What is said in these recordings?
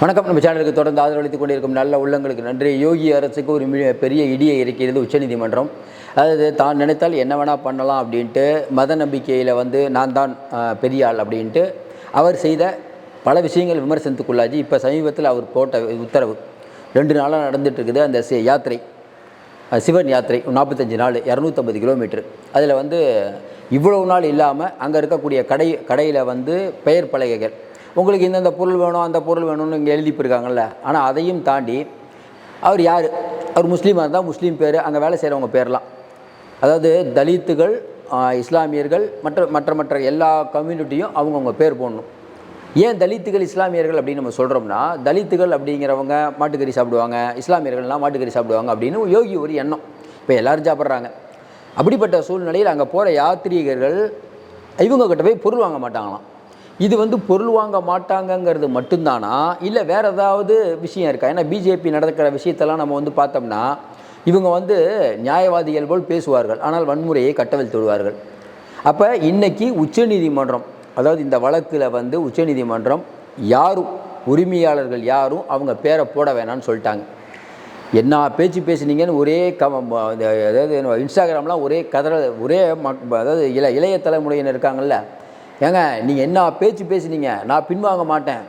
வணக்கம். நம்ம சேனலுக்கு தொடர்ந்து ஆதரவளித்துக் கொண்டிருக்கும் நல்ல உள்ளங்களுக்கு நன்றி. யோகி அரசுக்கு ஒரு பெரிய இடியை இருக்கிறது உச்சநீதிமன்றம். அதாவது தான் நினைத்தால் என்ன வேணால் பண்ணலாம் அப்படின்ட்டு மத நம்பிக்கையில் வந்து நான் தான் பெரியாள் பெரிய ஆள் அப்படின்ட்டு அவர் செய்த பல விஷயங்கள் விமர்சனத்துக்குள்ளாச்சு இப்போ சமீபத்தில் அவர் போட்ட உத்தரவு. ரெண்டு நாளாக நடந்துகிட்ருக்குது அந்த யாத்திரை. சிவன் யாத்திரை நாற்பத்தஞ்சு நாள் இரநூத்தம்பது கிலோமீட்டர். அதில் வந்து இவ்வளவு நாள் இல்லாமல் அங்கே இருக்கக்கூடிய கடை கடையில் வந்து பெயர் பலகைகள். உங்களுக்கு இந்தந்த பொருள் வேணும் அந்த பொருள் வேணும்னு இங்கே எழுதி போயிருக்காங்கல்ல ஆனால் அதையும் தாண்டி அவர் யார்? அவர் முஸ்லீமாக இருந்தால் முஸ்லீம் பேர் அங்கே வேலை செய்கிறவங்க பேர்லாம். அதாவது தலித்துகள் இஸ்லாமியர்கள் மற்ற மற்ற மற்ற எல்லா கம்யூனிட்டியும் அவங்கவுங்க பேர் போடணும். ஏன் தலித்துகள் இஸ்லாமியர்கள் அப்படின்னு நம்ம சொல்கிறோம்னா தலித்துகள் அப்படிங்கிறவங்க மாட்டுக்கறி சாப்பிடுவாங்க இஸ்லாமியர்கள்லாம் மாட்டுக்கறி சாப்பிடுவாங்க அப்படின்னு யோகி ஒரு எண்ணம். இப்போ எல்லோரும் சாப்பிட்றாங்க. அப்படிப்பட்ட சூழ்நிலையில் அங்கே போகிற யாத்ரீகர்கள் இவங்கக்கிட்ட போய் பொருள் வாங்க மாட்டாங்களாம். இது வந்து பொருள் வாங்க மாட்டாங்கங்கிறது மட்டும்தானா? இல்லை வேறு ஏதாவது விஷயம் இருக்கா? ஏன்னா பிஜேபி நடக்கிற விஷயத்தெல்லாம் நம்ம வந்து பார்த்தோம்னா இவங்க வந்து நியாயவாதிகள் போல் பேசுவார்கள். ஆனால் வன்முறையை கட்டவிழ்த்து விடுவார்கள். அப்போ இன்னைக்கு உச்சநீதிமன்றம் அதாவது இந்த வழக்கில் வந்து உச்சநீதிமன்றம் யாரும் உரிமையாளர்கள் யாரும் அவங்க பேரை போட வேணாம்னு சொல்லிட்டாங்க. என்ன பேச்சு பேசுனீங்கன்னு ஒரே க அதாவது இன்ஸ்டாகிராம்லாம் ஒரே கதற ஒரே மக் அதாவது இள இளைய தலைமுறையினர் இருக்காங்கல்ல ஏங்க நீங்கள் என்ன பேச்சு பேசுனீங்க? நான் பின்வாங்க மாட்டேன்.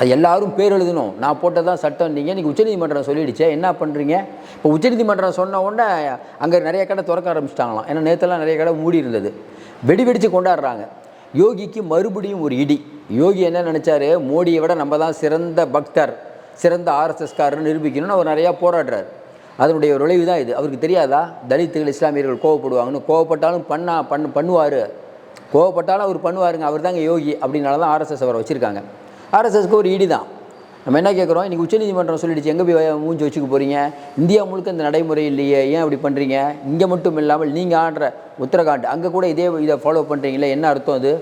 அது எல்லாரும் பேர் எழுதணும். நான் போட்டதான் சட்டம். நீங்கள் இன்றைக்கி உச்சநீதிமன்றம் சொல்லிடுச்சே என்ன பண்ணுறீங்க இப்போ உச்சநீதிமன்றம் சொன்ன உடனே அங்கே நிறைய கடை திறக்க ஆரம்பிச்சிட்டாங்களாம். ஏன்னா நேற்றுலாம் நிறைய கடை மூடி இருந்தது. வெடி வெடித்து கொண்டாடுறாங்க. யோகிக்கு மறுபடியும் ஒரு இடி. யோகி என்ன நினச்சாரு? மோடியை விட நம்ம தான் சிறந்த பக்தர் சிறந்த ஆர்எஸ்எஸ்காரர் நிரூபிக்கணும்னு அவர் நிறையா போராடுறார். அதனுடைய ஒரு விளைவு தான் இது. அவருக்கு தெரியாதா? தலித்துகள் இஸ்லாமியர்கள் கோவப்படுவாங்கன்னு. கோவப்பட்டாலும் பண்ணா பண்ணு பண்ணுவார். கோவப்பட்டாலும் அவர் பண்ணுவாருங்க. அவர் தாங்க யோகி அப்படின்னால தான் ஆர்எஸ்எஸ் அவரை வச்சுருக்காங்க. ஆர்எஸ்எஸ்க்கு ஒரு இடி தான். நம்ம என்ன கேட்குறோம்? இன்றைக்கி உச்சநீதிமன்றம் சொல்லிடுச்சு எங்கே போய் மூஞ்சி வச்சுக்க போகிறீங்க இந்தியா முழுக்க இந்த நடைமுறை இல்லையே ஏன் அப்படி பண்ணுறீங்க இங்கே மட்டும் இல்லாமல் நீங்கள் ஆடுற உத்தரகாண்ட் அங்கே கூட இதே இதை ஃபாலோ பண்ணுறீங்களே என்ன அர்த்தம் அது?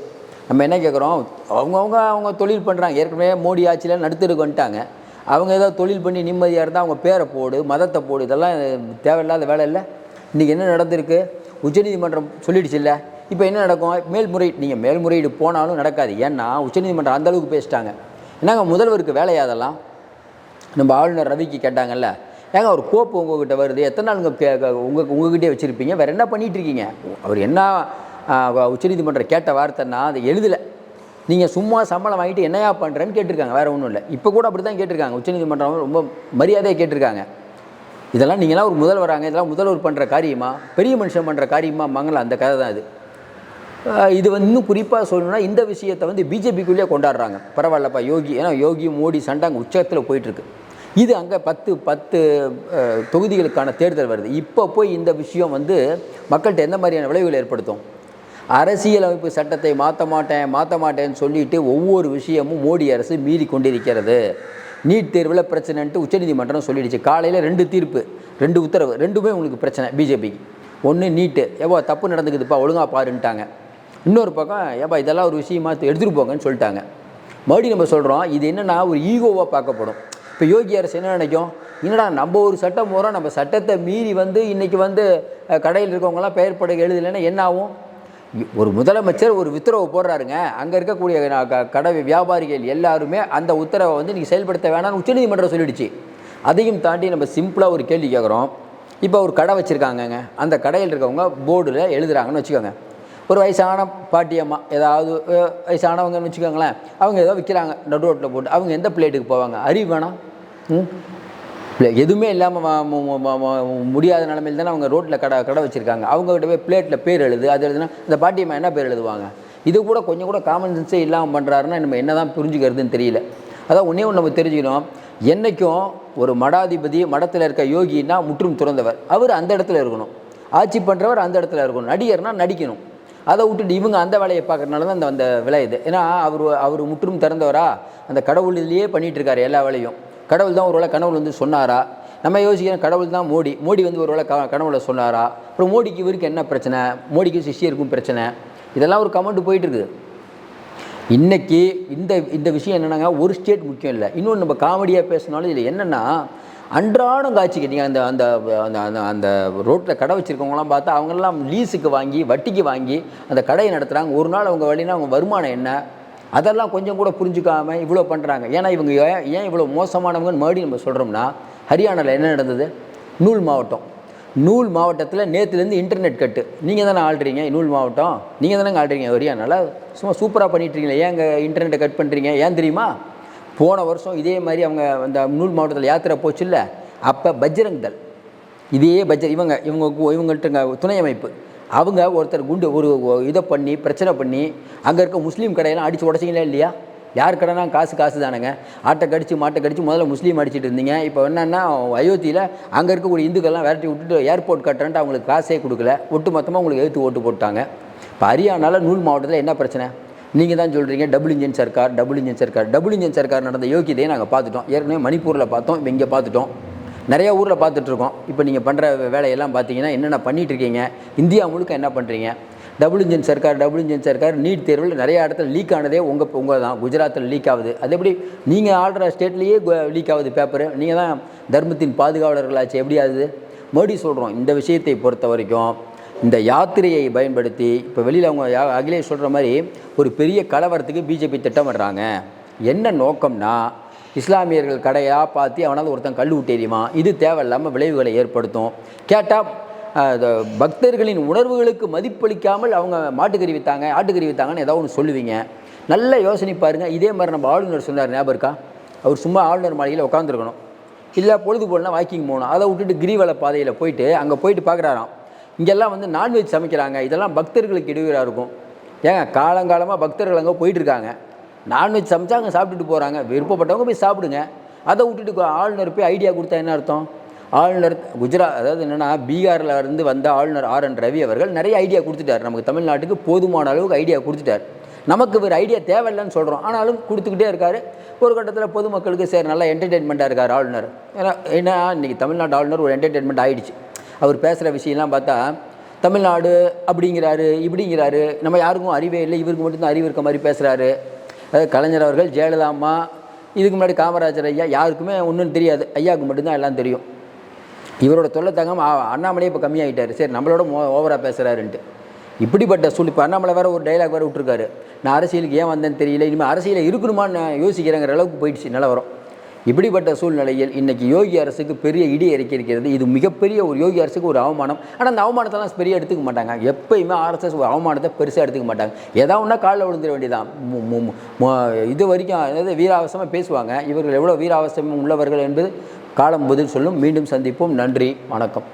நம்ம என்ன கேட்குறோம்? அவங்கவுங்க அவங்க தொழில் பண்ணுறாங்க ஏற்கனவே மோடி ஆட்சியில் நடுத்தருக்கு வந்துட்டாங்க. அவங்க ஏதாவது தொழில் பண்ணி நிம்மதியாக இருந்தால் அவங்க பேரை போடு மதத்தை போடு இதெல்லாம் தேவையில்லாத வேலை இல்லை. இன்றைக்கி என்ன நடந்திருக்கு? உச்சநீதிமன்றம் சொல்லிடுச்சு இல்லை? இப்போ என்ன நடக்கும்? மேல்முறையீடு நீங்கள் மேல்முறையீடு போனாலும் நடக்காது. ஏன்னா உச்சநீதிமன்றம் அந்தளவுக்கு பேசிட்டாங்க. என்னங்க முதல்வருக்கு வேலையா அதெல்லாம்? நம்ம ஆளுநர் ரவிக்கு கேட்டாங்கல்ல. ஏங்க ஒரு கோப்பு உங்ககிட்ட வருது? எத்தனை நாள் உங்கள் கே உங்கள் உங்ககிட்டே வச்சுருப்பீங்க? வேறு என்ன பண்ணிகிட்ருக்கீங்க? அவர் என்ன உச்சநீதிமன்றம் கேட்ட வார்த்தைன்னா அதை எழுதலை. நீங்கள் சும்மா சம்பளம் வாங்கிட்டு என்னையா பண்ணுறேன்னு கேட்டிருக்காங்க. வேறு ஒன்றும் இல்லை. இப்போ கூட அப்படி தான் கேட்டிருக்காங்க. உச்சநீதிமன்றம் ரொம்ப மரியாதையாக கேட்டிருக்காங்க. இதெல்லாம் நீங்களாம் ஒரு முதல்வராங்க. இதெல்லாம் முதல்வர் பண்ணுற காரியமா? பெரிய மனுஷன் பண்ணுற காரியமா? மங்கள அந்த கதை தான் இது. இது வந்து இன்னும் குறிப்பாக சொல்லணும்னா இந்த விஷயத்தை வந்து பிஜேபிக்குள்ளேயே கொண்டாடுறாங்க. பரவாயில்லப்பா யோகி ஏன்னா யோகி மோடி சண்டை அங்கே உச்சத்தில் போயிட்டுருக்கு. இது அங்கே பத்து பத்து தொகுதிகளுக்கான தேர்தல் வருது. இப்போ போய் இந்த விஷயம் வந்து மக்கள்கிட்ட எந்த மாதிரியான விளைவுகள் ஏற்படுத்தும்? அரசியலமைப்பு சட்டத்தை மாற்ற மாட்டேன் மாற்ற மாட்டேன்னு சொல்லிட்டு ஒவ்வொரு விஷயமும் மோடி அரசு மீறி கொண்டிருக்கிறது. நீட் தேர்வில் பிரச்சனைன்ட்டு உச்சநீதிமன்றம் சொல்லிடுச்சு. காலையில் ரெண்டு தீர்ப்பு ரெண்டு உத்தரவு ரெண்டுமே உங்களுக்கு பிரச்சனை பிஜேபிக்கு. ஒன்று நீட்டு. எவ்வளோ தப்பு நடந்துக்குதுப்பா ஒழுங்கா பாருன்ட்டாங்க. இன்னொரு பக்கம் ஏப்பா இதெல்லாம் ஒரு விஷயமா எடுத்துகிட்டு போங்கன்னு சொல்லிட்டாங்க. மறுபடியும் நம்ம சொல்கிறோம் இது என்னென்னா ஒரு ஈகோவாக பார்க்கப்படும். இப்போ யோகி அரசு என்ன நினைக்கும்? என்னடா நம்ம ஒரு சட்டம் போகிறோம் நம்ம சட்டத்தை மீறி வந்து இன்றைக்கி வந்து கடையில் இருக்கவங்கலாம் பெயர் படகு எழுதலைன்னா என்ன ஆகும்? ஒரு முதலமைச்சர் ஒரு உத்தரவு போடுறாருங்க. அங்கே இருக்கக்கூடிய கடை வியாபாரிகள் எல்லாருமே அந்த உத்தரவை வந்து நீங்கள் செயல்படுத்த வேணாம்னு உச்சநீதிமன்றம் சொல்லிடுச்சு. அதையும் தாண்டி நம்ம சிம்பிளாக ஒரு கேள்வி கேட்குறோம் இப்போ ஒரு கடை வச்சுருக்காங்கங்க. அந்த கடையில் இருக்கவங்க போர்டில் எழுதுறாங்கன்னு வச்சுக்கோங்க. ஒரு வயசான பாட்டியம்மா ஏதாவது வயசானவங்கன்னு வச்சுக்கோங்களேன் அவங்க ஏதோ விற்கிறாங்க நடு ரோட்டில் போட்டு அவங்க எந்த பிளேட்டுக்கு போவாங்க? அறிவு வேணாம். ம். இல்லை எதுவுமே இல்லாமல் முடியாத நிலமையில் தானே அவங்க ரோட்டில் கடை கடை வச்சுருக்காங்க. அவங்ககிட்ட போய் பிளேட்டில் பேர் எழுது அது எழுதுனா இந்த பாட்டியம்மா என்ன பேர் எழுதுவாங்க? இது கூட கொஞ்சம் கூட காமன் சென்ஸே இல்லாமல் பண்ணுறாருன்னா நம்ம என்ன தான் புரிஞ்சுக்கிறதுன்னு தெரியல. அதான் ஒன்றே ஒன்று நம்ம தெரிஞ்சுக்கணும். என்றைக்கும் ஒரு மடாதிபதி மடத்தில் இருக்க யோகின்னா முற்றும் துறந்தவர். அவர் அந்த இடத்துல இருக்கணும். ஆட்சி பண்ணுறவர் அந்த இடத்துல இருக்கணும். நடிகர்னா நடிக்கணும். அதை விட்டுட்டு இவங்க அந்த வேலையை பார்க்கறனால தான் அந்த அந்த விளையுது ஏன்னா அவர் அவர் முற்றும் திறந்தவரா? அந்த கடவுள் இதுலேயே பண்ணிட்டு இருக்காரு எல்லா வேலையும். கடவுள் தான் ஒருவேளை கனவுல வந்து சொன்னாரா? நம்ம யோசிக்கிறோம் கடவுள் தான் மோடி. மோடி வந்து ஒருவேளை க கனவுல சொன்னாரா? அப்புறம் மோடிக்கு இவருக்கு என்ன பிரச்சனை? மோடிக்கு சிஷியருக்கும் பிரச்சனை. இதெல்லாம் ஒரு கமெண்ட் போயிட்டு இருக்குது இன்னைக்கு இந்த இந்த விஷயம் என்னென்னா ஒரு ஸ்டேட் முக்கியம் இல்லை. இன்னொன்று நம்ம காமெடியாக பேசினாலும் இதில் என்னென்னா அன்றாடம் காட்சிக்கு நீங்கள் அந்த அந்த அந்த அந்த அந்த ரோட்டில் கடை வச்சுருக்கவங்களாம் பார்த்தா அவங்கெல்லாம் லீஸுக்கு வாங்கி வட்டிக்கு வாங்கி அந்த கடையை நடத்துகிறாங்க ஒரு நாள் அவங்க வழினா அவங்க வருமானம் என்ன? அதெல்லாம் கொஞ்சம் கூட புரிஞ்சுக்காமல் இவ்வளோ பண்ணுறாங்க ஏன்னா இவங்க ஏன் ஏன் இவ்வளோ மோசமானவங்கன்னு மறுபடியும் நம்ம சொல்கிறோம்னா ஹரியானாவில் என்ன நடந்தது? நூல் மாவட்டம். நூல் மாவட்டத்தில் நேற்றுலேருந்து இன்டர்நெட் கட்டு. நீங்கள் தானே ஆள்றீங்க நூல் மாவட்டம்? நீங்கள் தானே ஆள்றீங்க ஹரியானாவில் சும்மா சூப்பராக பண்ணிட்டுருக்கீங்களே ஏன் இங்கே இன்டர்நெட்டை கட் பண்ணுறீங்க ஏன் தெரியுமா? போன வருஷம் இதே மாதிரி அவங்க அந்த நூல் மாவட்டத்தில் யாத்திரை போச்சுல்ல அப்போ பஜ்ரங் தல் இதே பஜ்ர இவங்க இவங்க இவங்கள்ட்ட துணை அமைப்பு. அவங்க ஒருத்தர் குண்டு ஒரு இதை பண்ணி பிரச்சனை பண்ணி அங்கே இருக்க முஸ்லீம் கடையெல்லாம் அடித்து உடச்சிங்களா இல்லையா? யார் கடைனா காசு காசு தானுங்க. ஆட்டை கடிச்சு மாட்டை கடிச்சு முதல்ல முஸ்லீம் அடிச்சிட்டு இருந்தீங்க. இப்போ என்னென்னா அயோத்தியில் அங்கே இருக்கக்கூடிய இந்துக்கள்லாம் விரட்டி விட்டுட்டு ஏர்போர்ட் கட்டுறேன்ட்டு அவங்களுக்கு காசே கொடுக்கல. ஒட்டு மொத்தமாக உங்களுக்கு எழுத்து ஓட்டு போட்டாங்க. இப்போ ஹரியானால நூல் மாவட்டத்தில் என்ன பிரச்சனை? நீங்கள் தான் சொல்கிறீங்க டபுள் இன்ஜின் சர்க்கார் டபுள் இன்ஜின் சர்க்கார் டபுள் இன்ஜின் சர்க்கார் நடந்த யோக்கியதையை நாங்கள் பார்த்துட்டோம். ஏற்கனவே மணிப்பூரில் பார்த்தோம் இப்போ இங்கே பார்த்துட்டோம். நிறைய ஊரில் பார்த்துட்ருக்கோம் இப்போ நீங்கள் பண்ணுற வேலையெல்லாம் பார்த்தீங்கன்னா என்னென்ன பண்ணிட்டு இருக்கீங்க இந்தியா முழுக்க என்ன பண்ணுறீங்க டபுள் இன்ஜின் சர்க்கார் டபுள் இன்ஜின் சர்க்கார் நீட் தேர்வில் நிறைய இடத்துல லீக் ஆனதே உங்கள் உங்கள் தான் குஜராத்தில் லீக் ஆகுது. அது எப்படி? நீங்கள் ஆடுற ஸ்டேட்லேயே லீக் ஆகுது பேப்பரு நீங்கள் தான் தர்மத்தின் பாதுகாவலர்களாச்சு. எப்படி ஆகுது? மறுபடியும் சொல்கிறோம் இந்த விஷயத்தை பொறுத்த வரைக்கும் இந்த யாத்திரையை பயன்படுத்தி இப்போ வெளியில் அவங்க யா- அகிலேஷ் சொல்கிற மாதிரி ஒரு பெரிய கலவரத்துக்கு பிஜேபி திட்டமிடுறாங்க. என்ன நோக்கம்னா இஸ்லாமியர்கள் கடையாக பார்த்து அவனால் ஒருத்தன் கல் விட்டேரியுமா இது தேவையில்லாமல் விளைவுகளை ஏற்படுத்தும். கேட்டால் பக்தர்களின் உணர்வுகளுக்கு மதிப்பளிக்காமல் அவங்க மாட்டுக்கறி விற்றாங்க ஆட்டுக்கறி விற்றாங்கன்னு ஏதாவது ஒன்று சொல்லுவீங்க. நல்ல யோசனை பாருங்கள் இதே மாதிரி நம்ம ஆளுநர் சொன்னார் ஞாபகம் இருக்கா? அவர் சும்மா ஆளுநர் மாளிகையில் உட்காந்துருக்கணும் இல்லை பொழுது போலனா வாக்கிங் போகணும். அதை விட்டுட்டு கிரிவல பாதையில் போயிட்டு அங்கே போயிட்டு பார்க்குறாராம் இங்கெல்லாம் வந்து நான்வெஜ் சமைக்கிறாங்க. இதெல்லாம் பக்தர்களுக்கு இடையூறாக இருக்கும். ஏங்க காலங்காலமாக பக்தர்கள் அங்கே போயிட்டுருக்காங்க. நான்வெஜ் சமைச்சா அங்கே சாப்பிட்டுட்டு போகிறாங்க விருப்பப்பட்டவங்க போய் சாப்பிடுங்க. அதை விட்டுட்டு ஆளுநர் போய் ஐடியா கொடுத்தா என்ன அர்த்தம்? ஆளுநர் குஜராத் அதாவது என்னென்னா பீகாரில் இருந்து வந்த ஆளுநர் ஆர் என் ரவி அவர்கள் நிறைய ஐடியா கொடுத்துட்டார். நமக்கு தமிழ்நாட்டுக்கு போதுமான அளவுக்கு ஐடியா கொடுத்துட்டார். நமக்கு வேறு ஐடியா தேவையில்லைன்னு சொல்கிறோம் ஆனாலும் கொடுத்துக்கிட்டே இருக்கார். ஒரு கட்டத்தில் பொதுமக்களுக்கு சரி நல்லா என்டர்டெயின்மெண்ட்டாக இருக்கார் ஆளுநர். ஏன்னா ஏன்னா இன்றைக்கி தமிழ்நாடு ஆளுநர் ஒரு என்டர்டெயின்மெண்ட் ஆகிடுச்சு அவர் பேசுகிற விஷயம்லாம் பார்த்தா தமிழ்நாடு அப்படிங்கிறாரு இப்படிங்கிறாரு. நம்ம யாருக்கும் அறிவே இல்லை இவருக்கு மட்டும்தான் அறிவு இருக்க மாதிரி பேசுகிறாரு அதாவது கலைஞர் அவர்கள் ஜெயலலிதா அம்மா இதுக்கு முன்னாடி காமராஜர் ஐயா யாருக்குமே ஒன்றும் தெரியாது. ஐயாவுக்கு மட்டும்தான் எல்லாம் தெரியும். இவரோட தொல்லை அண்ணாமலையே இப்போ கம்மியாகிட்டார் சரி நம்மளோட மோ ஓவராக பேசுகிறாருன்ட்டு இப்படிப்பட்ட சூழ் இப்போ அண்ணாமலை வேற ஒரு டைலாக் வேறு விட்டுருக்காரு. நான் அரசியலுக்கு ஏன் வந்தேன்னு தெரியல. இனிமேல் அரசியலில் இருக்கணுமான்னு யோசிக்கிறேங்கிற அளவுக்கு போயிடுச்சு நிலவரம். இப்படிப்பட்ட சூழ்நிலையில் இன்றைக்கி யோகி அரசுக்கு பெரிய இடி இறக்கி இருக்கிறது. இது மிகப்பெரிய ஒரு யோகி அரசுக்கு ஒரு அவமானம். ஆனால் அந்த அவமானத்தெல்லாம் பெரிய எடுத்துக்க மாட்டாங்க. எப்பயுமே ஆர்எஸ்எஸ் ஒரு அவமானத்தை பெருசாக எடுத்துக்க மாட்டாங்க. ஏதாவது ஒன்றா காலில் விழுந்துட வேண்டியதான் இது வரைக்கும் அதாவது வீராவசமாக பேசுவாங்க. இவர்கள் எவ்வளோ வீராவசம் உள்ளவர்கள் என்பது காலம் பதில் சொல்லும். மீண்டும் சந்திப்போம். நன்றி. வணக்கம்.